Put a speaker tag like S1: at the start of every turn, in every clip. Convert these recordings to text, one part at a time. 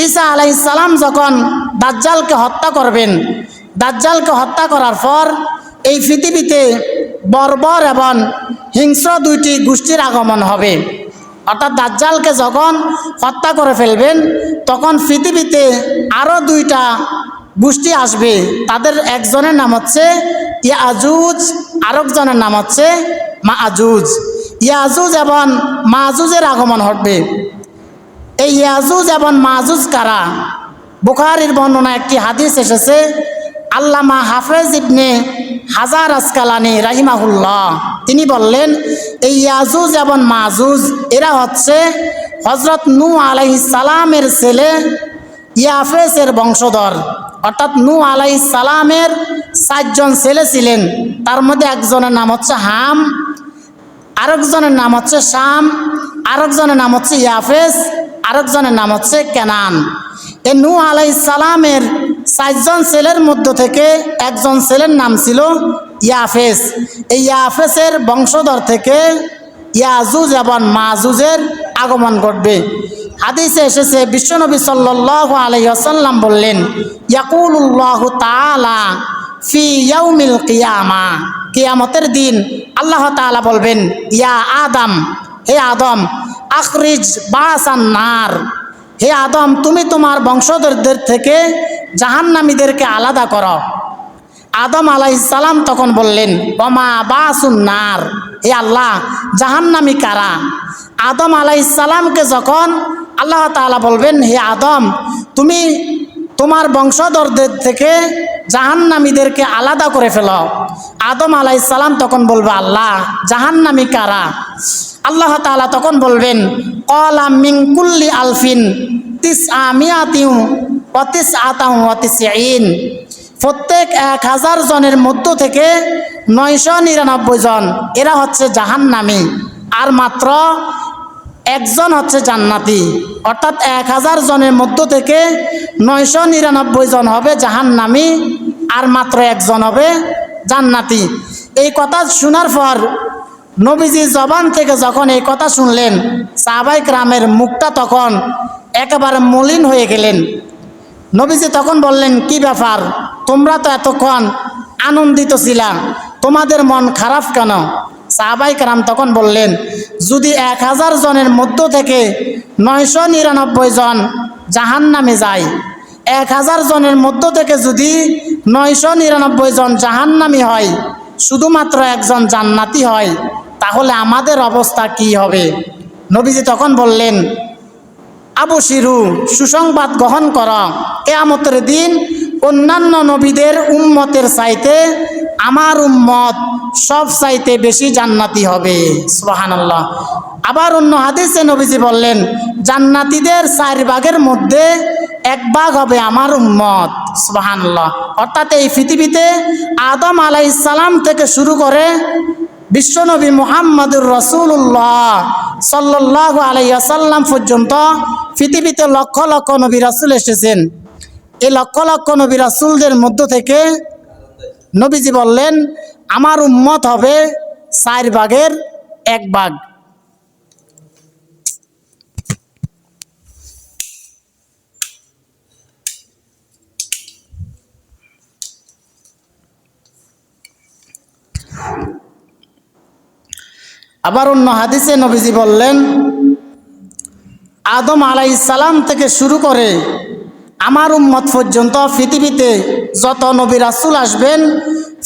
S1: ঈসা আলাইসালাম যখন দাজ্জালকে হত্যা করবেন, দাজ্জালকে হত্যা করার পর এই পৃথিবীতে বর্বর এবং হিংস্র দুইটি গোষ্ঠীর আগমন হবে। অর্থাৎ দাজ্জালকে যখন হত্যা করে ফেলবেন, তখন পৃথিবীতে আরও দুইটা গোষ্ঠী আসবে। তাদের একজনের নাম হচ্ছে ইয়াজুজ, আরেকজনের নাম হচ্ছে মা আজুজ ইয়াজুজ এবং মা মাজুজের আগমন ঘটবে। এই ইয়াজুজ এবং মাজুজ কারা? বুখারির বর্ণনা একটি হাদিস এসেছে, আল্লামা হাফেজ ইবনে হাজার আসকালানি রাহিমাহুল্লাহ। তিনি বললেন, এই ইয়াজুজ এবং মাজুজ, এরা হচ্ছে হজরত নু সালামের ছেলে ইয়াফেসের বংশধর। অর্থাৎ নু আলাইহিস সালামের সাতজন ছেলে ছিলেন। তার মধ্যে একজনের নাম হচ্ছে হাম, আরেকজনের নাম হচ্ছে শাম, আরেকজনের নাম হচ্ছে ইয়াফেস। আরেকজনের নাম হচ্ছে কেনান। এ নু আলাই সালামের চারজন ছেলের মধ্য থেকে একজন ছেলের নাম ছিল ইয়াফেস। এই ইয়াফেসের বংশধর থেকে ইয়াজুজ এবং মাজুজের আগমন ঘটবে। হাদিসে এসেছে, বিশ্বনবী সাল্লাহ আলহিহাসাল্লাম বললেন ইয়াকুল্লাহ তালা ফি ইয়াউমিল কিয়ামা। কিয়ামতের দিন আল্লাহ তাআলা বলবেন, ইয়া আদম, হে আদম আখরিজ বাসান নার হে আদম, তুমি তোমার বংশধরদের থেকে জাহান্নামীদেরকে আলাদা করো। আদম আলাইসালাম তখন বললেন বমা বাসুন নার হে আল্লাহ, জাহান্নামী কারা? আদম আলাইসালামকে যখন আল্লাহ তাআলা বলবেন, হে আদম, তুমি তোমার বংশধরদের থেকে জাহান্নামীদেরকে আলাদা করে ফেলো। আদম আলাইসালাম তখন বলবে, আল্লাহ, জাহান্নামী কারা? আল্লাহ তাআলা তখন বলবেন, কলা মিঙ্কুল্লি আলফিন তিস আমিয়াতিউ অতিস আতাউ অতিস ইন প্রত্যেক এক হাজার জনের মধ্য থেকে নয়শো নিরানব্বই জন, এরা হচ্ছে জাহান্নামী। আর মাত্র একজন হচ্ছে জান্নাতি। অর্থাৎ এক হাজার জনের মধ্য থেকে নয়শো নিরানব্বই জন হবে জাহান্নামী, আর মাত্র একজন হবে জান্নাতি। এই কথা শোনার পর নবীজি জবান থেকে যখন এই কথা শুনলেন, সাহাবাই গ্রামের মুখটা তখন একেবারে মলিন হয়ে গেলেন। নবীজি তখন বললেন, কি ব্যাপার? তোমরা তো এতক্ষণ আনন্দিত ছিলা, তোমাদের মন খারাপ কেন? সাহাবাই কারাম তখন বললেন, যদি এক হাজার জনের মধ্য থেকে নয়শো নিরানব্বই জন জাহান নামে যায়, এক হাজার জনের মধ্য থেকে যদি নয়শো নিরানব্বই জন জাহান্নামি হয়, শুধুমাত্র একজন জান্নাতি হয় তাহলে আমাদের অবস্থা কি হবে? নবীজি তখন বললেন, আবু শিরু, সুসংবাদ গ্রহণ কর। কেয়ামতের দিন অন্যান্য নবীদের উম্মতের চাইতে আমার উম্মত সব চাইতে বেশি জান্নাতি হবে। সুবাহানাল্লাহ। আবার অন্য হাদিসে নবীজি বললেন, জান্নাতিদের চার ভাগের মধ্যে এক ভাগ হবে আমার উম্মত। সুবাহানাল্লাহ। অর্থাৎ এই পৃথিবীতে আদম আলাইসালাম থেকে শুরু করে বিশ্বনবী মোহাম্মদুর রসুল্লাহ সাল্লাহ আলাইসাল্লাম পর্যন্ত পৃথিবীতে লক্ষ লক্ষ নবী রাসুল এসেছেন। এই লক্ষ লক্ষ নবী রাসুলদের মধ্য থেকে নবীজি বললেন, আমার উম্মত হবে চার ভাগের এক ভাগ। আবার অন্য হাদিসে নবীজি বললেন, আদম আলাই সালাম থেকে শুরু করে আমার উম্মত পর্যন্ত পৃথিবীতে যত নবী রাসুল আসবেন,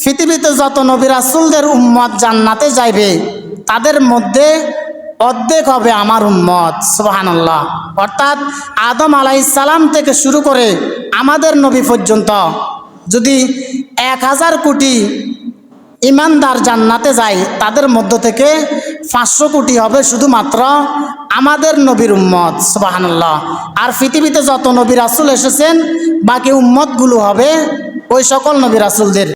S1: পৃথিবীতে যত নবী রাসুলদের উম্মত জান্নাতে যাইবে, তাদের মধ্যে অর্ধেক হবে আমার উম্মত সুবাহান্লাহ অর্থাৎ আদম সালাম থেকে শুরু করে আমাদের নবী পর্যন্ত যদি এক হাজার কোটি ইমানদার জান্নাতে যায় তাদের মধ্য থেকে পাঁচশো কোটি হবে শুধুমাত্র আমাদের নবীর উম্মত সুবাহান্লাহ আর পৃথিবীতে যত নবী রাসুল এসেছেন, বাকি উম্মতগুলো হবে ওই সকল নবী রাসুলদের।